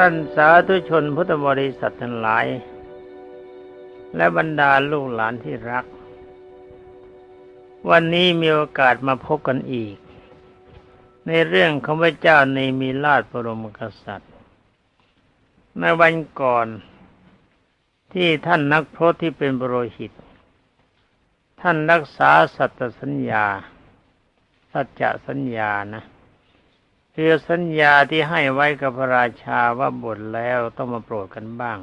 ท่านสาธุชนพุทธบริษัททั้งหลาย และบรรดาลูกหลานที่รัก วันนี้มีโอกาสมาพบกันอีก ในเรื่องของพระเจ้าในมีราชบรมกษัตริย์ ในวันก่อนที่ท่านนักพรตที่เป็นบรหิต ท่านรักษาสัตสัญญา สัจจะสัญญานะ คือสัญญาที่ให้ไว้กับพระราชาว่าบทแล้วต้องมาโปรดกันบ้าง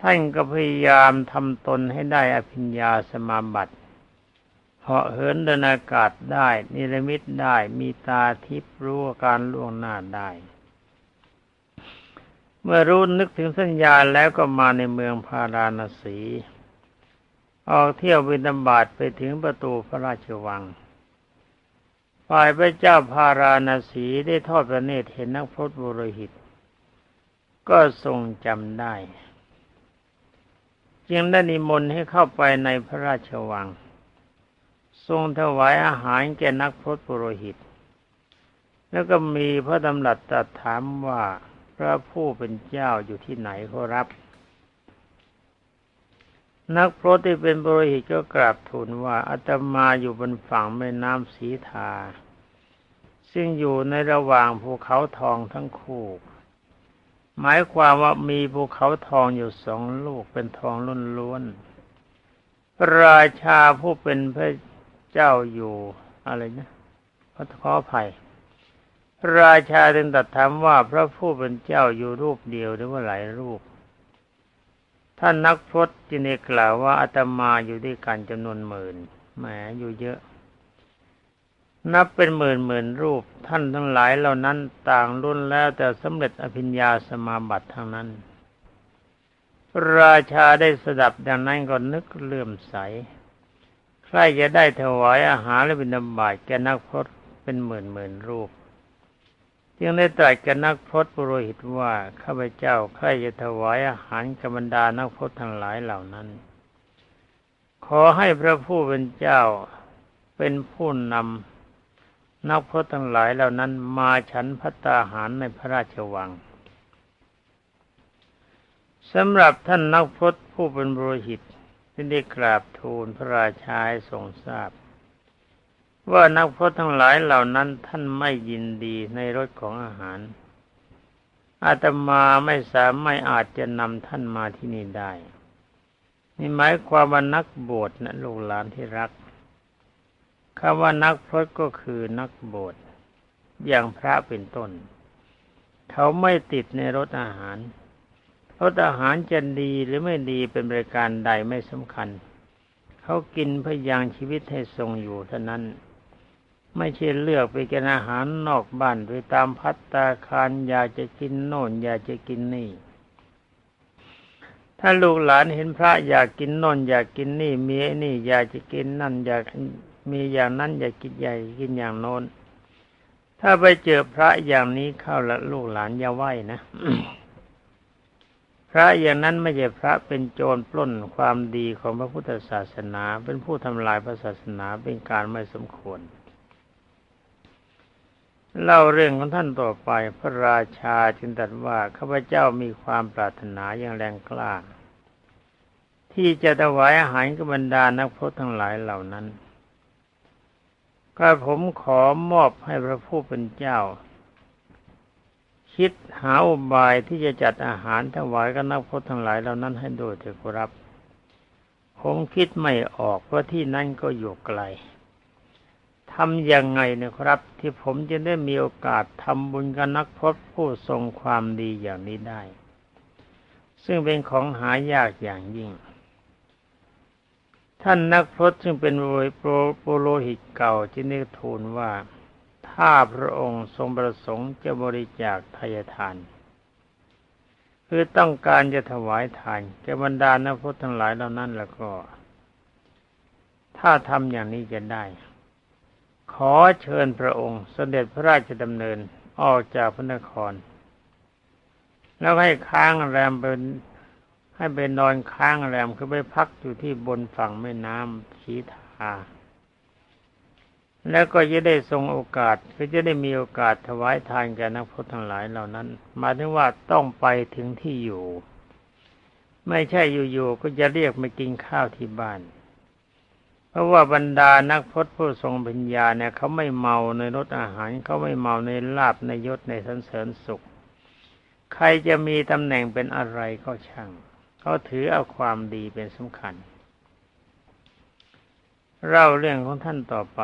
ท่านก็พยายามทำตนให้ได้อภิญญาสมาบัติเหาะเหินเดินอากาศได้ นิรมิตได้ มีตาทิพรู้การล่วงหน้าได้ เมื่อรู้นึกถึงสัญญาแล้วก็มาในเมืองพาราณสี ออกเที่ยวบินบาตไปถึงประตูพระราชวัง ฝ่ายพระเจ้าพาราณสีได้ทอดพระเนตรเห็นนักพรตบุรหิต ก็ทรงจำได้ จึงได้นิมนต์ให้เข้าไปในพระราชวัง ทรงถวายอาหารแก่นักพรตบุรหิต แล้วก็มีพระดำรัสตรัสถามว่าพระผู้เป็นเจ้าอยู่ที่ไหนขอรับ นักพรตที่เป็นบริหิตก็กราบทูลว่าอาตมาอยู่บนฝั่งแม่น้ำสีทา ซึ่งอยู่ในระหว่างภูเขาทองทั้งคู่ หมายความว่ามีภูเขาทองอยู่สองลูกเป็นทองล้นล้วนพระราชาผู้เป็นพระเจ้าอยู่อะไรนะพระขอภัยพระราชาจึงตรัสถามว่าพระผู้เป็นเจ้าอยู่รูปเดียวหรือว่าหลายรูป ท่านนักพรตจึงได้กล่าวว่าอาตมาอยู่ด้วยกันจำนวนหมื่นแหมอยู่เยอะ นับเป็นหมื่นหมื่นรูป ท่านทั้งหลายเหล่านั้นต่างรุ่นแล้วแต่สำเร็จอภิญญาสมาบัติทางนั้น ราชาได้สดับดังนั้นก็นึกเลื่อมใส ใครจะได้ถวายอาหารและบิณฑบาตแก่นักพรตเป็นหมื่นหมื่นรูป จึงได้ตรัสกับนักพรตปุโรหิตว่าข้าพเจ้าใครจะถวายอาหารกับบรรดานักพรตทั้งหลายเหล่านั้น ขอให้พระผู้เป็นเจ้าเป็นผู้นำนักพรตทั้งหลายเหล่านั้นมาฉันพัตตาหารในพระราชวังสำหรับท่านนักพรตผู้เป็นบริหิตที่ได้กราบทูลพระราชาให้ทรงทราบ ว่านักพรตทั้งหลายเหล่านั้นท่านไม่ยินดีในรสของอาหาร อาตมาไม่สามารถอาจจะนำท่านมาที่นี่ได้นี่หมายความว่านักบวชนะลูกหลานที่รักคำว่านักพรตก็คือนักบวชอย่างพระเป็นต้น เขาไม่ติดในรสอาหารรสอาหารจะดีหรือไม่ดีเป็นบริการใดไม่สำคัญ เขากินเพื่อยังชีวิตให้ทรงอยู่เท่านั้น ไม่ใช่เลือกไปกินอาหารนอกบ้านไปตามพัตตาคารอยากจะกินโน่นอยากจะกินนี่ ถ้าลูกหลานเห็นพระอยากกินโน่นอยากกินนี่มีไอ้นี่ อยากจะกินนั่นอยากมีอย่างนั้นอยากกินใหญ่กินอย่างโน้น ถ้าไปเจอพระอย่างนี้เข้าละลูกหลานอย่าไหวนะพระอย่างนั้นไม่ใช่พระเป็นโจรปล้นความดีของพระพุทธศาสนา เป็นผู้ทำลายพระศาสนาเป็นการไม่สมควร เล่าเรื่องของท่านต่อไปพระราชาจึงตรัสว่าข้าพเจ้ามีความปรารถนาอย่างแรงกล้า ที่จะถวายอาหารกับบรรดานักพรตทั้งหลายเหล่านั้นก็ผมขอมอบให้พระผู้เป็นเจ้า คิดหาอุบายที่จะจัดอาหารถวายกับนักพรตทั้งหลายเหล่านั้นให้โดยเถิดครับ ผมคิดไม่ออกเพราะที่นั่นก็อยู่ไกล ทำยังไงนะครับ ที่ผมจะได้มีโอกาสทำบุญกับนักพรตผู้ทรงความดีอย่างนี้ได้ ซึ่งเป็นของหายากอย่างยิ่ง ท่านนักพรตซึ่งเป็นโปโลหิตเก่าจึงได้ทูลว่าถ้าพระองค์ทรงประสงค์จะบริจาคทายทาน คือต้องการจะถวายทานแก่บรรดานักพรตทั้งหลายเหล่านั้นแล้วก็ ถ้าทำอย่างนี้จะได้ ขอเชิญพระองค์เสด็จพระราชดำเนินออกจากพระนคร แล้วให้ค้างแรมเป็นให้ไปนอนค้างแรมคือไปพักอยู่ที่บนฝั่งแม่น้ำชีทา แล้วก็จะได้ทรงโอกาสก็จะได้มีโอกาสถวายทานแก่นักพรตทั้งหลายเหล่านั้นหมายถึงว่าต้องไปถึงที่อยู่ ไม่ใช่อยู่ๆก็จะเรียกมากินข้าวที่บ้าน เพราะว่าบรรดานักพรตผู้ทรงปัญญาเนี่ยเขาไม่เมาในรสอาหารเขาไม่เมาในลาบในยศในสันเสริญสุข ใครจะมีตำแหน่งเป็นอะไรก็ช่างเขาถือเอาความดีเป็นสำคัญ เล่าเรื่องของท่านต่อไป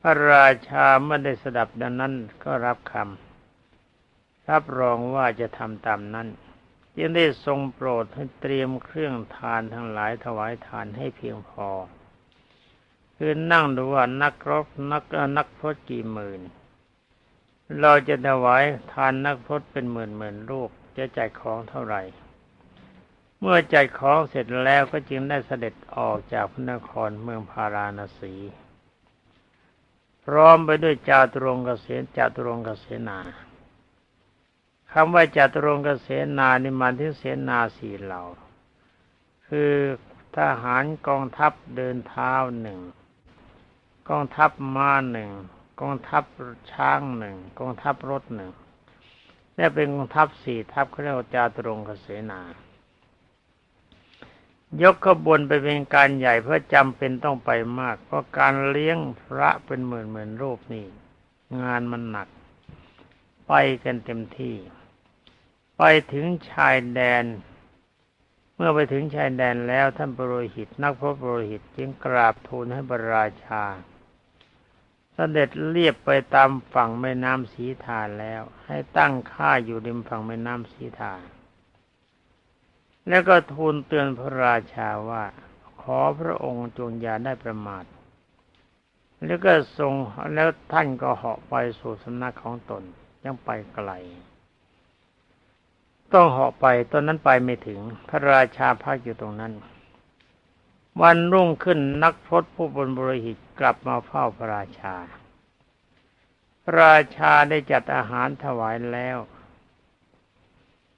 พระราชาเมื่อได้สดับดังนั้นก็รับคำรับรองว่าจะทำตามนั้น จึงได้ทรงโปรดให้เตรียมเครื่องทานทั้งหลายถวายทานให้เพียงพอ คือนั่งดูว่านักรบนักนักพรตกี่หมื่น เราจะถวายทานนักพรตเป็นหมื่นหมื่นรูปจะจ่ายของเท่าไหร่ เมื่อจ่ายของเสร็จแล้วก็จึงได้เสด็จออกจากพระนครเมืองพาราณสี พร้อมไปด้วยจาตุรงกเกษนจาตุรงกเกษนา คำว่าจาตุรงกเกษนานี่มันที่เสนาสี่เหล่า คือทหารกองทัพเดินเท้าหนึ่งกองทัพม้าหนึ่งกองทัพช้างหนึ่งกองทัพรถหนึ่งนี่เป็นกองทัพสี่ทัพเขาเรียกว่าจาตุรงกเสนา ยกขบวนไปเป็นการใหญ่เพื่อจำเป็นต้องไปมาก เพราะการเลี้ยงพระเป็นหมื่นหมื่นรูปนี่ งานมันหนัก ไปกันเต็มที่ ไปถึงชายแดน เมื่อไปถึงชายแดนแล้วท่านปรหิต นักพระปรหิตจึงกราบทูลให้บรราชาเสด็จเรียบไปตามฝั่งแม่น้ำสีทาแล้ว ให้ตั้งค่าอยู่ริมฝั่งแม่น้ำสีทาแล้วก็ทูลเตือนพระราชาว่า ขอพระองค์จงอย่าได้ประมาท แล้วก็ทรงแล้วท่านก็เหาะไปสู่สำนักของตนยังไปไกล ต้องเหาะไปตอนนั้นไปไม่ถึงพระราชาพักอยู่ตรงนั้น วันรุ่งขึ้นนักพรตผู้บนบริหิตกลับมาเฝ้าพระราชา พระราชาได้จัดอาหารถวายแล้ว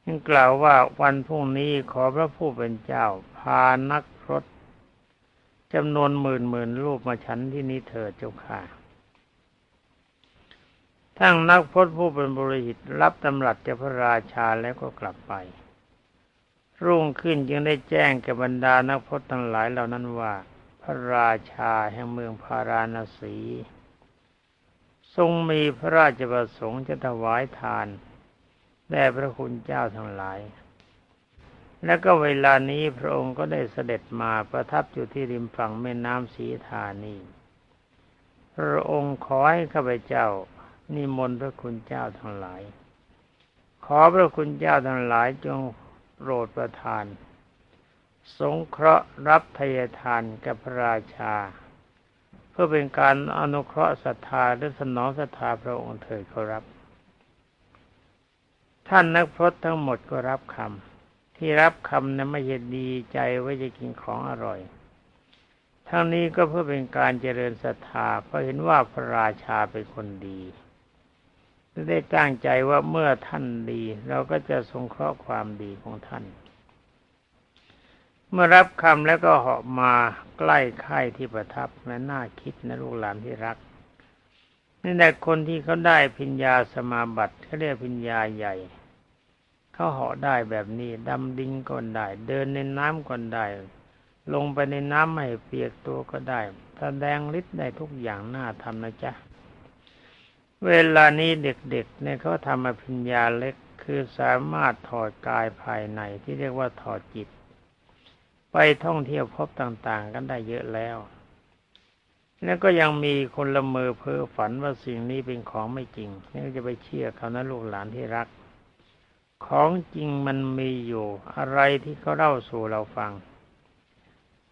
จึงกล่าวว่าวันพรุ่งนี้ขอพระผู้เป็นเจ้า พานักพรตจำนวนหมื่นหมื่นรูปมาฉันที่นี้เถิดเจ้าค่ะ ทั้งนักพรตผู้เป็นบริหิตรับตำรัสจากพระราชาแล้วก็กลับไป รุ่งขึ้นจึงได้แจ้งแก่บรรดานักพรตทั้งหลายเหล่านั้นว่า พระราชาแห่งเมืองพาราณสี ทรงมีพระราชประสงค์จะถวายทานแด่พระคุณเจ้าทั้งหลาย แล้วก็เวลานี้พระองค์ก็ได้เสด็จมาประทับอยู่ที่ริมฝั่งแม่น้ำสีธานี พระองค์ขอให้ข้าพเจ้า นิมนต์พระคุณเจ้าทั้งหลาย ขอพระคุณเจ้าทั้งหลายจงโปรดประทาน สงเคราะห์รับทายทานกับพระราชา เพื่อเป็นการอนุเคราะห์ศรัทธาและสนองศรัทธาพระองค์เถิดขารับ ท่านนักพรตทั้งหมดก็รับคำที่รับคำนั้นไม่ใช่ดีใจว่าจะกินของอร่อยทั้งนี้ก็เพื่อเป็นการเจริญศรัทธาเพราะเห็นว่าพระราชาเป็นคนดี ได้ตั้งใจว่าเมื่อท่านดี เราก็จะสงเคราะห์ความดีของท่าน เมื่อรับคำแล้วก็เหาะมาใกล้ค่ายที่ประทับแม้น่าคิดนะลูกหลานที่รักนี่แหละคนที่เขาได้พิญญาสมาบัติเขาเรียกพิญญาใหญ่เขาเหาะได้แบบนี้ดำดิ่งก็ได้ เดินในน้ำก็ได้ ลงไปในน้ำไม่เปียกตัวก็ได้แสดงฤทธิ์ได้ทุกอย่างน่าทำนะจ๊ะ เวลานี้เด็กๆเนี่ยเขาทำอภิญญาเล็กคือสามารถถอดกายภายในที่เรียกว่าถอดจิต ไปท่องเที่ยวพบต่างๆ กันได้เยอะแล้ว แล้วก็ยังมีคนละเมอเพ้อฝันว่าสิ่งนี้เป็นของไม่จริง นี่จะไปเชื่อเขานะลูกหลานที่รัก ของจริงมันมีอยู่อะไรที่เขาเล่าสู่เราฟัง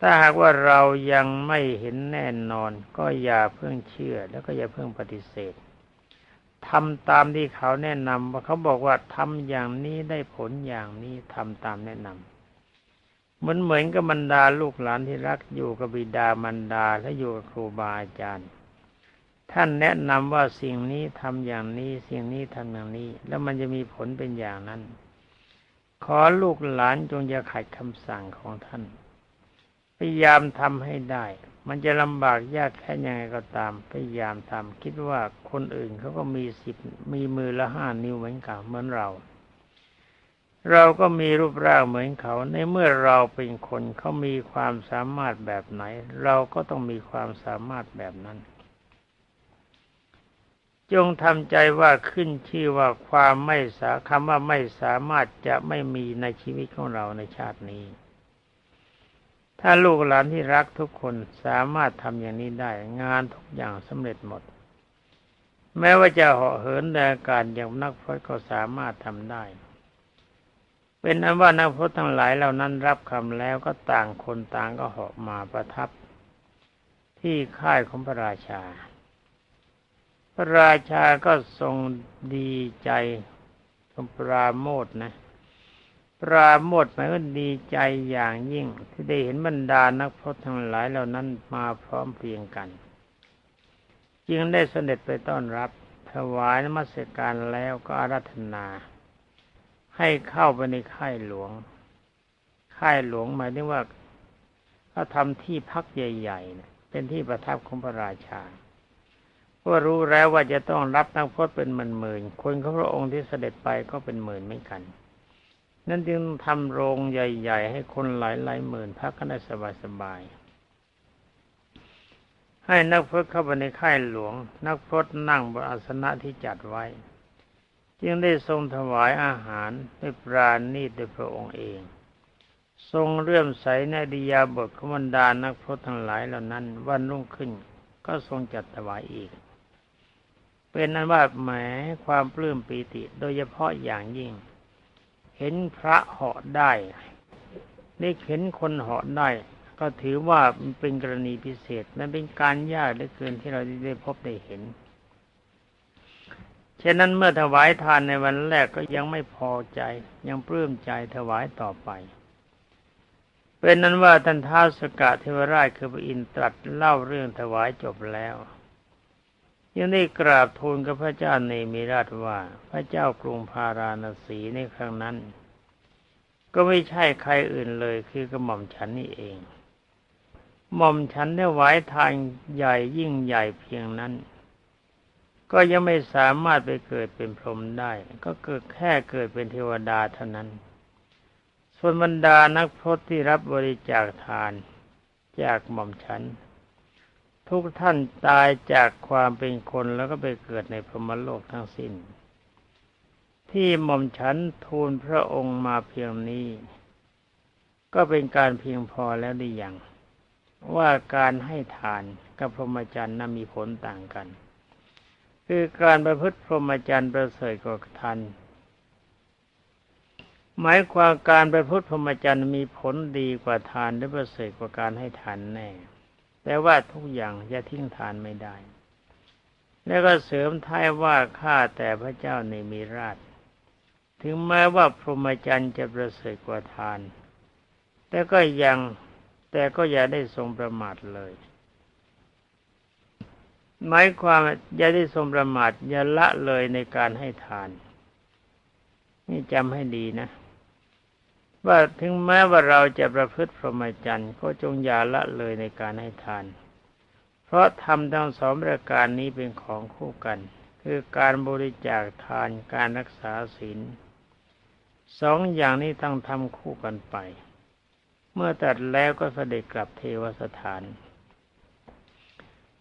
ถ้าหากว่าเรายังไม่เห็นแน่นอน ก็อย่าเพิ่งเชื่อแล้วก็อย่าเพิ่งปฏิเสธ ทำตามที่เขาแนะนำว่าเขาบอกว่าทำอย่างนี้ได้ผลอย่างนี้ทำตามแนะนำเหมือนเหมือนกับบรรดาลูกหลานที่รักอยู่กับบิดามารดาและอยู่กับครูบาอาจารย์ ท่านแนะนำว่าสิ่งนี้ทำอย่างนี้สิ่งนี้ทำอย่างนี้ แล้วมันจะมีผลเป็นอย่างนั้น ขอลูกหลานจงอย่าขัดคำสั่งของท่าน พยายามทำให้ได้ มันจะลำบากยากแค่ยังไงก็ตามพยายามทำคิดว่าคนอื่นเขาก็มีสิบมีมือละห้านิ้วเหมือนกันเหมือนเรา เราก็มีรูปร่างเหมือนเขา ในเมื่อเราเป็นคนเขามีความสามารถแบบไหน เราก็ต้องมีความสามารถแบบนั้น จงทำใจว่าขึ้นชื่อว่าความไม่สาคำว่าไม่สามารถจะไม่มีในชีวิตของเราในชาตินี้ ถ้าลูกหลานที่รักทุกคนสามารถทำอย่างนี้ได้ งานทุกอย่างสำเร็จหมด แม้ว่าจะเหาะเหินในอากาศอย่างนักพรตก็สามารถทำได้ เป็นนั้นว่านักพรตทั้งหลายเหล่านั้นรับคำแล้วก็ต่างคนต่างก็เหาะมาประทับ ที่ค่ายของพระราชา พระราชาก็ทรงดีใจทรงปราโมทนะ ปราโมทหมายว่าดีใจอย่างยิ่ง ที่ได้เห็นบรรดานักพรตทั้งหลายเหล่านั้นมาพร้อมเพรียงกัน จึงได้เสด็จไปต้อนรับ ถวายนมัสการแล้วก็อารัธนา ให้เข้าไปในค่ายหลวง ค่ายหลวงหมายถึงว่าเขาทำที่พักใหญ่ๆเป็นที่ประทับของพระราชาก็รู้แล้วว่าจะต้องรับนักพรตเป็นหมื่นๆคนของพระองค์ที่เสด็จไปก็เป็นหมื่นเหมือนกัน นั่นจึงทำโรงใหญ่ ๆ ให้คนหลายหลายหมื่นพักกันได้สบายๆให้นักพรตเข้าไปในค่ายหลวง นักพรตนั่งบนอาสนะที่จัดไว้ จึงได้ทรงถวายอาหารด้วยปราณีตด้วยพระองค์เอง ทรงเลื่อมใสในดิยาบทขมันดานักพรตทั้งหลายเหล่านั้นวันรุ่งขึ้นก็ทรงจัดถวายอีก เป็นนั้นว่าแหมความปลื้มปีติโดยเฉพาะอย่างยิ่ง เห็นพระเหาะได้ ได้เห็นคนเหาะได้ ก็ถือว่ามันเป็นกรณีพิเศษมันเป็นการยากเหลือเกินที่เราได้พบได้เห็นเช่นนั้นเมื่อถวายทานในวันแรกก็ยังไม่พอใจ ยังปลื้มใจถวายต่อไป เป็นนั้นว่าท่านท้าวสกะเทวราชคือพระอินทร์ตรัสเล่าเรื่องถวายจบแล้ว ยังได้กราบทูลกับพระเจ้าเนมิราชว่า พระเจ้ากรุงพาราณสีในครั้งนั้น ก็ไม่ใช่ใครอื่นเลยคือกระหม่อมฉันนี่เองหม่อมฉันได้ไว้ทางใหญ่ยิ่งใหญ่เพียงนั้น ก็ยังไม่สามารถไปเกิดเป็นพรหมได้ ก็เกิดแค่เกิดเป็นเทวดาเท่านั้น ส่วนบรรดานักพรตที่รับบริจาคทาน จากหม่อมฉัน ทุกท่านตายจากความเป็นคนแล้วก็ไปเกิดในพรหมโลกทั้งสิ้น ที่หม่อมฉันทูลพระองค์มาเพียงนี้ ก็เป็นการเพียงพอแล้วได้อย่างว่าการให้ทานกับพรหมจรรย์นั้นมีผลต่างกัน คือการประพฤติพรหมจรรย์ประเสริฐกว่าทานหมายความการประพฤติพรหมจรรย์มีผลดีกว่าทานและประเสริฐกว่าการให้ทานแน่ แต่ว่าทุกอย่างจะทิ้งทานไม่ได้ แล้วก็เสริมท้ายว่าข้าแต่พระเจ้าในมีราช ถึงแม้ว่าพรหมจรรย์จะประเสริฐกว่าทาน แต่ก็ยังแต่ก็อย่าได้ทรงประมาทเลยหมายความอย่าได้ทรงประมาทอย่าละเลยในการให้ทาน นี่จำให้ดีนะ ว่าถึงแม้ว่าเราจะประพฤติพรหมจรรย์ก็จงอย่าละเลยในการให้ทาน เพราะทำทั้งสองประการนี้เป็นของคู่กัน คือการบริจาคทานการรักษาศีลสองอย่างนี้ต้องทำคู่กันไป เมื่อตัดแล้วก็เสด็จกลับเทวสถาน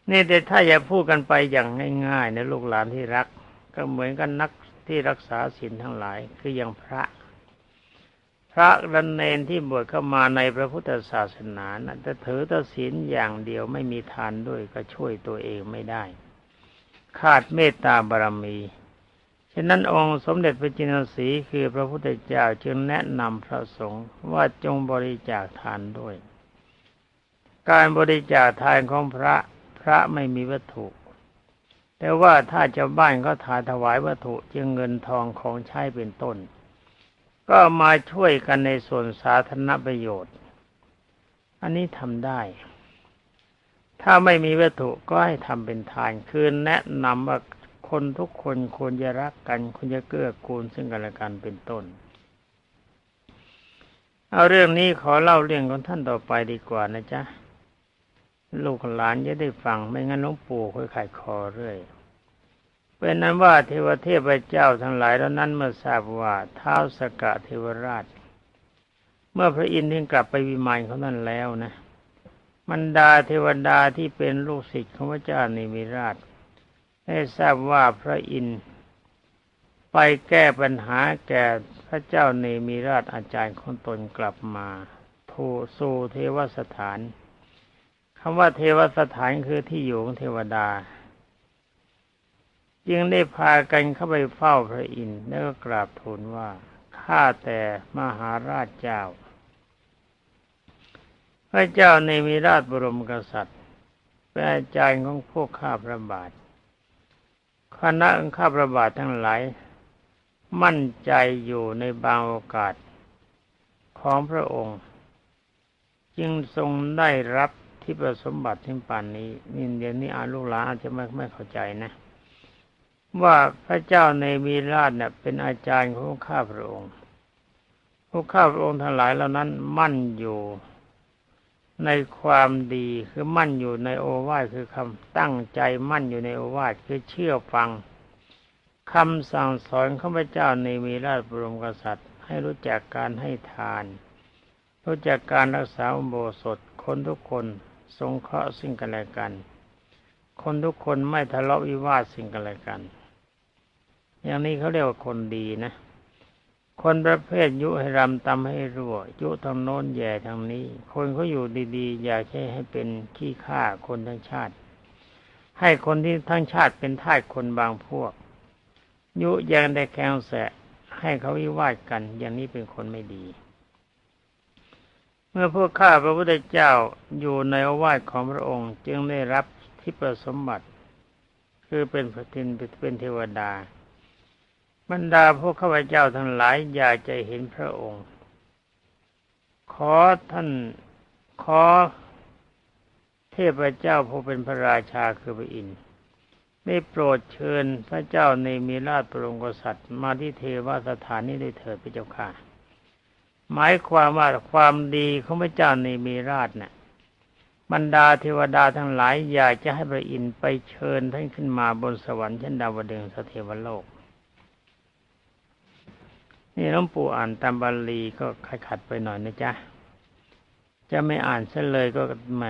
นี่แต่ถ้าอย่าพูดกันไปอย่างง่ายๆนะลูกหลานที่รัก ก็เหมือนกันนักที่รักษาศีลทั้งหลายคืออย่างพระ พระรันเนนที่บวชเข้ามาในพระพุทธศาสนานะแต่ถือตศีลอย่างเดียวไม่มีทานด้วยก็ช่วยตัวเองไม่ได้ ขาดเมตตาบารมีฉะนั้นองค์สมเด็จพระจินสีคือพระพุทธเจ้าจึงแนะนำพระสงฆ์ว่าจงบริจาคทานด้วย การบริจาคทานของพระพระไม่มีวัตถุ แต่ว่าถ้าเจ้าบ้านก็ถาถวายวัตถุจึงเงินทองของใช้เป็นต้น ก็มาช่วยกันในส่วนสาธารณประโยชน์ อันนี้ทำได้ ถ้าไม่มีวัตถุก็ให้ทำเป็นทาน คือแนะนำว่าคนทุกคนควรจะรักกันควรจะเกื้อกูลซึ่งกันและกันเป็นต้น เอาเรื่องนี้ขอเล่าเรื่องของท่านต่อไปดีกว่านะจ๊ะ ลูกหลานจะได้ฟังไม่งั้นหลวงปู่ค่อยขายคอเรื่อย เป็นนั้นว่าเทวเทพเจ้าทั้งหลายแล้วนั้นเมื่อทราบว่าเท้าสกะเทวราช เมื่อพระอินทร์กลับไปวิมานเขานั้นแล้วนะมันดาเทวดาที่เป็นลูกศิษย์ของพระเจ้านิมิราช ได้ทราบว่าพระอินทร์ไปแก้ปัญหาแก่พระเจ้าเนมิราชอาจารย์ของตนกลับมาทูสู่เทวสถานคำว่าเทวสถานคือที่อยู่ของเทวดา จึงได้พากันเข้าไปเฝ้าพระอินทร์แล้วก็กราบทูลว่าข้าแต่มหาราชเจ้า พระเจ้าในมีราชบรมกษัตริย์เป็นอาจารย์ของพวกข้าพระบาทคณะข้าพระบาททั้งหลาย มั่นใจอยู่ในบางโอกาสของพระองค์ จึงทรงได้รับที่ประสมบัติที่ปานนี้นี่เดี๋ยวนี้อาลูกหลานอาจจะไม่ไม่เข้าใจนะ ว่าพระเจ้าในมีราชเนี่ยเป็นอาจารย์ของข้าพระองค์พวกข้าพระองค์ทั้งหลายเหล่านั้นมั่นอยู่ในความดีคือมั่นอยู่ในโอวาทคือคำตั้งใจมั่นอยู่ในโอวาทคือเชื่อฟังคำสั่งสอนข้าพเจ้าในมีราชบรมกษัตริย์ ให้รู้จักการให้ทาน รู้จักการรักษาอุโบสถคนทุกคนสงเคราะห์สิ่งกันและกัน คนทุกคนไม่ทะเลาะวิวาทสิ่งกันและกัน อย่างนี้เขาเรียกว่าคนดีนะ คนประเภทยุให้รำตำให้รั่ว ยุทางโน้นแย่ทางนี้ คนเขาอยู่ดีๆ อย่าใช้ให้เป็นขี้ข้าคนทั้งชาติ ให้คนที่ทั้งชาติเป็นทาสคนบางพวก ยุยังได้แคงแสะ ให้เขาวิวาทกัน อย่างนี้เป็นคนไม่ดีเมื่อพวกข้าพระพุทธเจ้าอยู่ในอาวาสของพระองค์จึงได้รับที่ประสมบัติ คือเป็นพระทินเป็นเทวดา บรรดาพวกข้าพเจ้าทั้งหลายอยากจะเห็นพระองค์ ขอท่านขอเทพเจ้าผู้เป็นพระราชาคือพระอินทร์ได้โปรดเชิญพระเจ้าในมีราชปรงกษัตริย์มาที่เทวสถานนี้ด้เถิดพระเจ้าค่ะ หมายความว่าความดีของพระเจ้าในมีราชเนี่ยบรรดาเทวดาทั้งหลายอยากจะให้พระอินทร์ไปเชิญท่านขึ้นมาบนสวรรค์ชั้นดาวดึงสเทวโลก นี่หลวงปู่อ่านตามบาลีก็ขัดไปหน่อยนะจ๊ะ จะไม่อ่านซะเลยก็แหม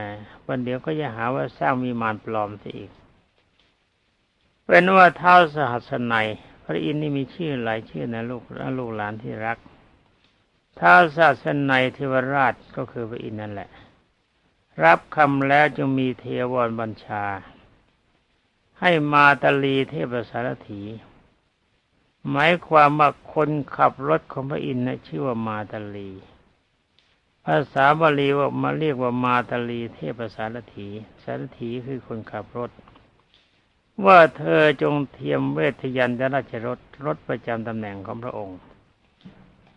วันเดียวก็จะหาว่าสร้างมีมารปลอมซะอีก เป็นว่าเท้าสหัสนัยพระอินทร์นี่มีชื่อหลายชื่อนะลูกลูกหลานที่รักท้าสหัสนัยเทวราชก็คือพระอินทร์นั่นแหละ รับคำแล้วจึงมีเทวรบัญชา ให้มาตลีเทพสารถี หมายความว่าคนขับรถของพระอินทร์นะชื่อว่ามาตลี ภาษาบาลีว่ามาเรียกว่ามาตลี เทพสารถีสารถีคือคนขับรถ ว่าเธอจงเทียมเวทยันตราชรถรถประจำตำแหน่งของพระองค์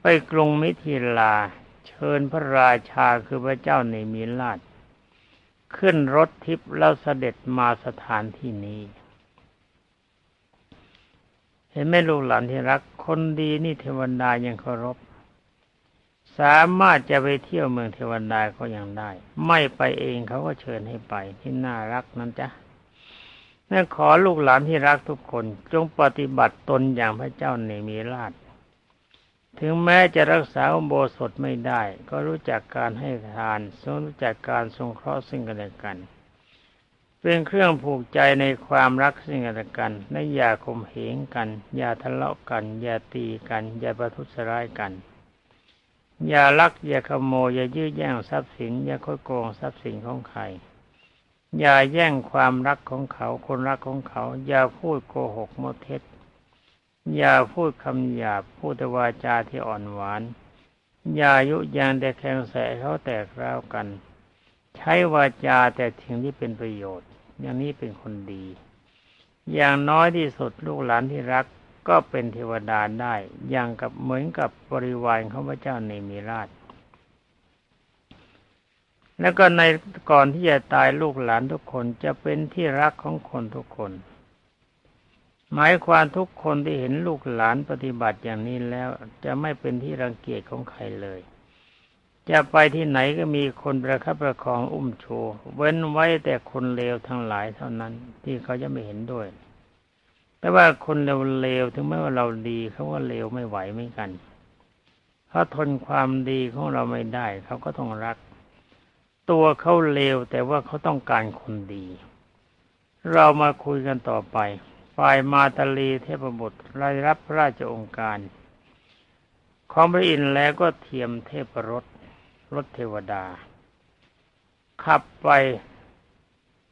ไปกรุงมิถิลาเชิญพระราชาคือพระเจ้าในมีลาดขึ้นรถทิพย์แล้วเสด็จมาสถานที่นี้ เห็นไหมลูกหลานที่รัก คนดีนี่เทวดายังเคารพ สามารถจะไปเที่ยวเมืองเทวดาก็ยังได้ ไม่ไปเองเขาก็เชิญให้ไปที่น่ารักนั้นจ้ะนั่นขอลูกหลานที่รักทุกคน จงปฏิบัติตนอย่างพระเจ้าเนมีราช ถึงแม้จะรักษาอุโบสถไม่ได้ ก็รู้จักการให้ทานทรงรู้จักการทรงเคราะห์ซึ่งกันและกัน เป็นเครื่องผูกใจในความรักซึ่งกันและกันและอย่าข่มเหงกัน อย่าทะเลาะกัน อย่าตีกัน อย่าประทุษร้ายกัน อย่าลัก อย่าขโมย อย่ายื้อแย่งทรัพย์สิน อย่าคดโกงทรัพย์สินของใคร อย่าแย่งความรักของเขา คนรักของเขา อย่าพูดโกหกมดเท็จ อย่าพูดคำหยาบ พูดแต่วาจาที่อ่อนหวาน อย่ายุยงแต่แข่งแสเขาแตกร้าวกัน ช้วาจาแต่ถึงที่เป็นประโยชน์ อย่างนี้เป็นคนดี อย่างน้อยที่สุดลูกหลานที่รักก็เป็นเทวดาได้ อย่างกับเหมือนกับบริวารของพระเจ้าในมีราช แล้วก็ในก่อนที่จะตายลูกหลานทุกคนจะเป็นที่รักของคนทุกคน หมายความทุกคนที่เห็นลูกหลานปฏิบัติอย่างนี้แล้วจะไม่เป็นที่รังเกียจของใครเลย จะไปที่ไหนก็มีคนประคับประคองอุ้มโชว์เว้นไว้แต่คนเลวทั้งหลายเท่านั้น ที่เขาจะไม่เห็นด้วย แต่ว่าคนเลวๆถึงแม้ว่าเราดีเขาว่าเลวไม่ไหวเหมือนกันเขาทนความดีของเราไม่ได้ เขาก็ต้องรัก ตัวเขาเลวแต่ว่าเขาต้องการคนดี เรามาคุยกันต่อไปฝ่ายมาตาลีเทพบุตรรายรับพระราชองค์การ ของพระอินทร์แล้วก็เทียมเทพรถ รถเทวดา ขับไป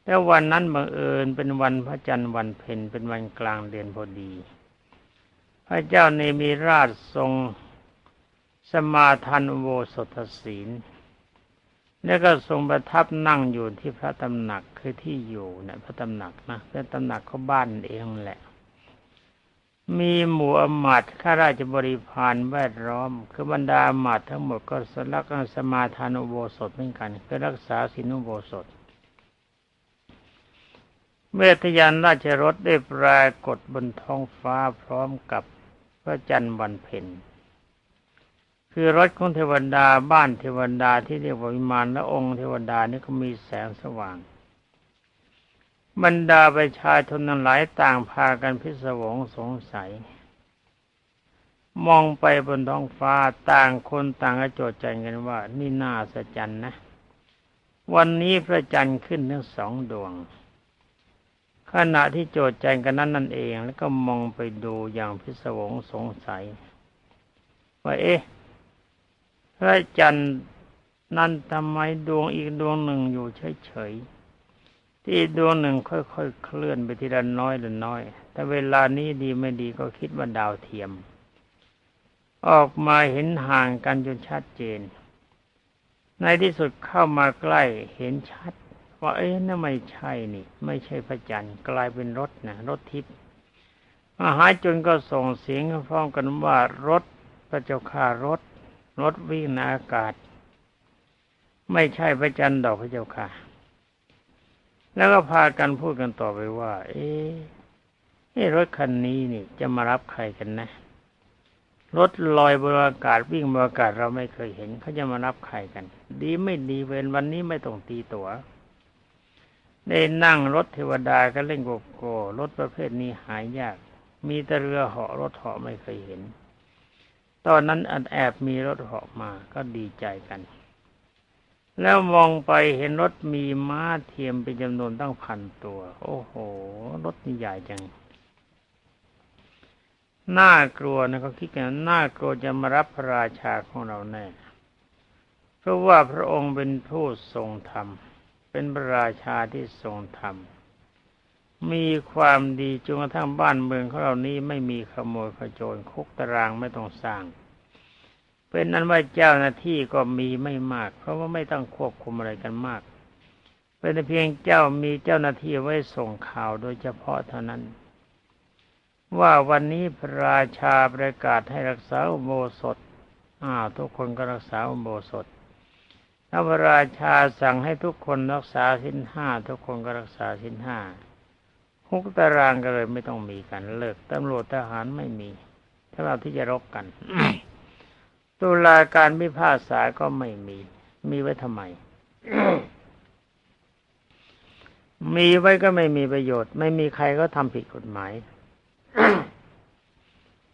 แต่วันนั้นบังเอิญเป็นวันพระจันทร์วันเพ็ญเป็นวันกลางเดือนพอดี พระเจ้าเนมีราชทรงสมาทานโบสถศีล แล้วก็ทรงประทับนั่งอยู่ที่พระตำหนักคือที่อยู่นี่ยพระตำหนักนะเป็นตำหนักเขาบ้านเองแหละ มีหมู่อมาตข้าราชบริพารแวดล้อม คือบรรดาอมาตทั้งหมดก็สลักสมาทานอุโบสถเหมือนกันคือรักษาศีลอุโบสถเมื่อทยานราชรถได้ปรากฏบนท้องฟ้าพร้อมกับพระจันทร์วันเพ็ญคือรถของเทวดาบ้านเทวดาที่เรียกว่าวิมานและองค์เทวดานี่ก็มีแสงสว่าง บรรดาประชาชนนั้นหลายต่างพากันพิศวงสงสัย มองไปบนท้องฟ้าต่างคนต่างกระโจดใจกันว่า นี่น่าสะจันนะ วันนี้พระจันทร์ขึ้นทั้งสองดวง ขณะที่โจดใจกันนั้นนั่นเอง แล้วก็มองไปดูอย่างพิศวงสงสัย ว่าเอ๊ะพระจันทร์นั้นทำไมดวงอีกดวงหนึ่งอยู่เฉยๆ ที่ดวงหนึ่งค่อยๆเคลื่อนไปทีละน้อยละน้อย แต่เวลานี้ดีไม่ดีก็คิดว่าดาวเทียม ออกมาเห็นห่างกันจนชัดเจน ในที่สุดเข้ามาใกล้เห็นชัด ว่าเอ๊ะนั่นไม่ใช่นี่ ไม่ใช่พระจันทร์กลายเป็นรถนะรถทิพย์มหาจนก็ส่งเสียงพร้อมกันว่ารถพระเจ้าข่ารถ รถวิ่งในอากาศ ไม่ใช่พระจันทร์ดอกพระเจ้าค่ะ แล้วก็พากันพูดกันต่อไปว่า เอ๊ะรถคันนี้นี่จะมารับใครกันนะ รถลอยบนอากาศวิ่งบนอากาศเราไม่เคยเห็นเขาจะมารับใครกัน ดีไม่ดีเวนวันนี้ไม่ต้องตีตัว๋วได้นั่งรถเทวดาก็เล่นโกโก้รถประเภทนี้หายยาก มีแต่เรือเหาะรถเหาะไม่เคยเห็น ตอนนั้นอันแอบมีรถเหาะมาก็ดีใจกัน แล้วมองไปเห็นรถมีม้าเทียมเป็นจำนวนตั้งพันตัว โอ้โห รถนี่ใหญ่จัง น่ากลัวนะเขาคิดกันน่ากลัวจะมารับพระราชาของเราแน่ เพราะว่าพระองค์เป็นผู้ทรงธรรม เป็นพระราชาที่ทรงธรรม มีความดีจนกระทั่งบ้านเมืองของเรานี้ไม่มีขโมยขโจรคุกตารางไม่ต้องสร้าง เป็นนั้นว่าเจ้าหน้าที่ก็มีไม่มาก เพราะว่าไม่ต้องควบคุมอะไรกันมาก เป็นเพียงเจ้ามีเจ้าหน้าที่ไว้ส่งข่าวโดยเฉพาะเท่านั้น ว่าวันนี้พระราชาประกาศให้รักษาอุโบสถอ้าวทุกคนก็รักษาอุโบสถถ้าพระราชาสั่งให้ทุกคนรักษาสินห้าทุกคนก็รักษาสินห้าคุกตารางก็เลยไม่ต้องมีกันเลิกตำรวจทหารไม่มีถ้าเราที่จะรบกัน ตุลาการพิพากษาก็ไม่มี มีไว้ทำไม มีไว้ก็ไม่มีประโยชน์ ไม่มีใครก็ทำผิดกฎหมาย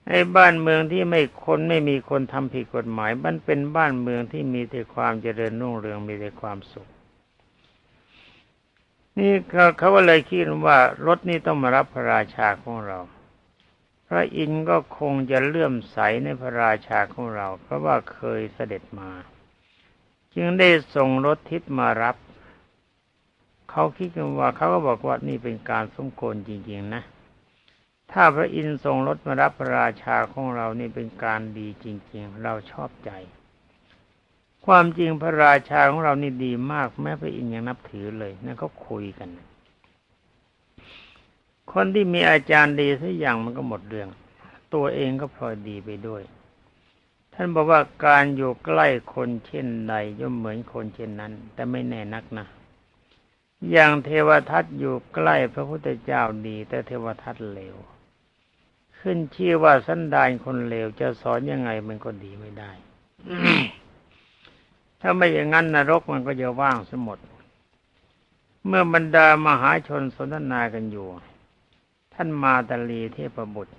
ไอ้บ้านเมืองที่ไม่คนไม่มีคนทำผิดกฎหมาย มันเป็นบ้านเมืองที่มีแต่ความเจริญรุ่งเรืองมีแต่ความสุข นี่เขาเขาเลยคิดว่ารถนี้ต้องมารับพระราชาของเรา ระอินทร์ก็คงจะเลื่อมใสในพระราชาของเรา เพราะว่าเคยเสด็จมา จึงได้ส่งรถทิพมารับ เขาคิดกันว่าเขาก็บอกว่านี่เป็นการสมควรจริงๆนะ ถ้าพระอินทร์ส่งรถมารับพระราชาของเรานี่เป็นการดีจริง ๆ เราชอบใจ ความจริงพระราชาของเรานี่ดีมากแม้พระอินทร์ยังนับถือเลยนั่นเขาคุยกัน คนที่มีอาจารย์ดีสักอย่างมันก็หมดเรื่อง ตัวเองก็พลอยดีไปด้วย ท่านบอกว่าการอยู่ใกล้คนเช่นใดย่อมเหมือนคนเช่นนั้น แต่ไม่แน่นักนะ อย่างเทวทัตอยู่ใกล้พระพุทธเจ้าดี แต่เทวทัตเลว ขึ้นชื่อว่าสันดานคนเลวจะสอนยังไงมันก็ดีไม่ได้ ถ้าไม่อย่างนั้นนรกมันก็จะว่างสมดเมื่อบรรดามหาชนสนทนากันอยู่ ท่านมาตาลีเทพบุตร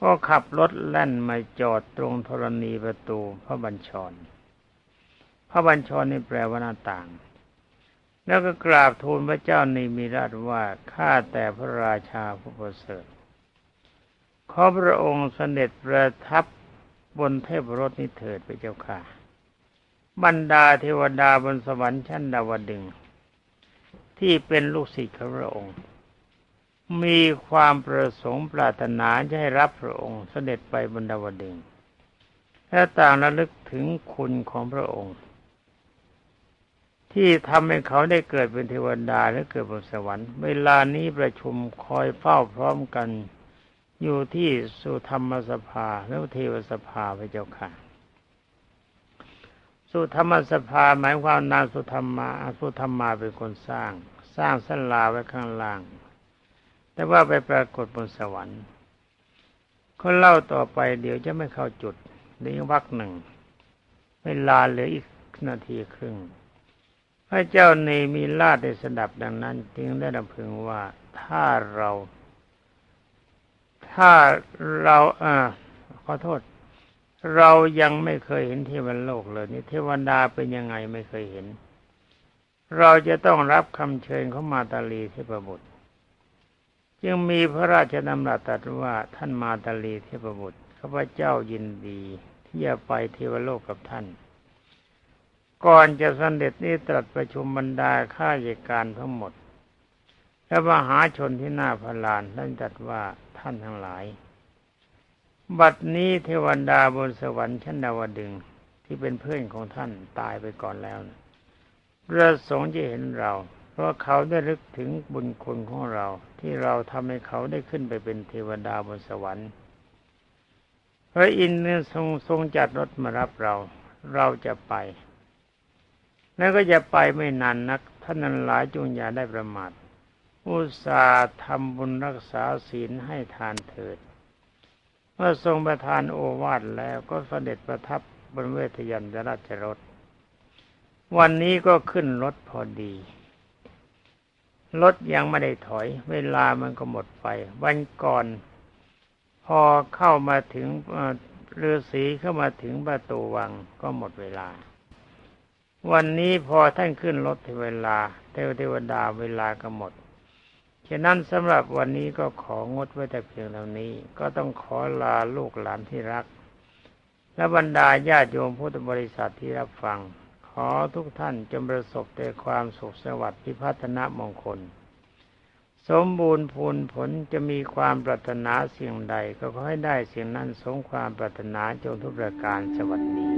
ก็ขับรถแล่นมาจอดตรงธรณีประตูพระบัญชร พระบัญชรนี่แปลว่าหน้าต่าง แล้วก็กราบทูลพระเจ้าในมีราชว่าข้าแต่พระราชาผู้ประเสริฐขอพระองค์เสด็จประทับบนเทพรถนี้เถิดไปเจ้าค่ะ บรรดาเทวดาบนสวรรค์ชั้นดาวดึงที่เป็นลูกศิษย์ของพระองค์ มีความประสงค์ปรารถนาจะให้รับพระองค์เสด็จไปบนดาวดึงและต่างระลึกถึงคุณของพระองค์ ที่ทำให้เขาได้เกิดเป็นเทวดาและเกิดบนสวรรค์ เวลานี้ประชุมคอยเฝ้าพร้อมกัน อยู่ที่สุธรรมสภาหรือเทวสภาพระเจ้าค่ะสุธรรมสภาหมายความนางสุธรรมาสุธรรมาเป็นคนสร้าง สร้างสันลาไว้ข้างล่าง แต่ว่าไปปรากฏบนสวรรค์คนเล่าต่อไปเดี๋ยวจะไม่เข้าจุดนี้วักหนึ่ง เวลาเหลืออีกนาทีครึ่ง พระเจ้าเนมีลาดได้สดับดังนั้น จึงได้ดำพึงว่าถ้าเรา ถ้าเราอ่าขอโทษ เรายังไม่เคยเห็นเทวโลกเลยนี่เทวดาเป็นยังไงไม่เคยเห็น เราจะต้องรับคำเชิญของมาตาลีเทพบุตร จึงมีพระราชดำรัสตรัสว่าท่านมาตาลีเทพบุตรข้าพเจ้ายินดี ที่จะไปเทวโลกกับท่าน ก่อนจะสเสด็จนี้ตรัสประชุมบรรดาข้าราชการทั้งหมด และมหาชนที่หน้าพลานท่านตรัสว่าท่านทั้งหลาย บัดนี้เทวดาบนสวรรค์ชั้นดาวดึงที่เป็นเพื่อนของท่านตายไปก่อนแล้วนะประสงค์จะเห็นเรา เพราะเขาได้รึกถึงบุญคุณของเรา ที่เราทำให้เขาได้ขึ้นไปเป็นเทวดาบนสวรรค์พระอินทร์ทรงทรงจัดรถมารับเรา เราจะไปแล้วก็จะไปไม่นานนัก ท่านนั้นหลายจงอย่าได้ประมาทอุตสาห์ทำบุญรักษาศีลให้ทานเถิด เมื่อทรงประทานโอวาทแล้วก็เสด็จประทับบนเวทยันตราชรถ วันนี้ก็ขึ้นรถพอดี รถยังไม่ได้ถอย เวลามันก็หมดไป วันก่อน พอเข้ามาถึงเรือสีเข้ามาถึงประตูวังก็หมดเวลา วันนี้พอท่านขึ้นรถเวลา เทวเทวดาเวลาก็หมดฉะนั้นสำหรับวันนี้ก็ของดไว้แต่เพียงเท่านี้ ก็ต้องขอลาลูกหลานที่รัก และบรรดาญาติโยมพุทธบริษัทที่รับฟัง ขอทุกท่านจงประสบแต่ความสุขสวัสดิ์พิพัฒนมงคล สมบูรณ์พูนผลจะมีความปรารถนาสิ่งใดก็ขอให้ได้สิ่งนั้นสมความปรารถนาจงทุกประการสวัสดี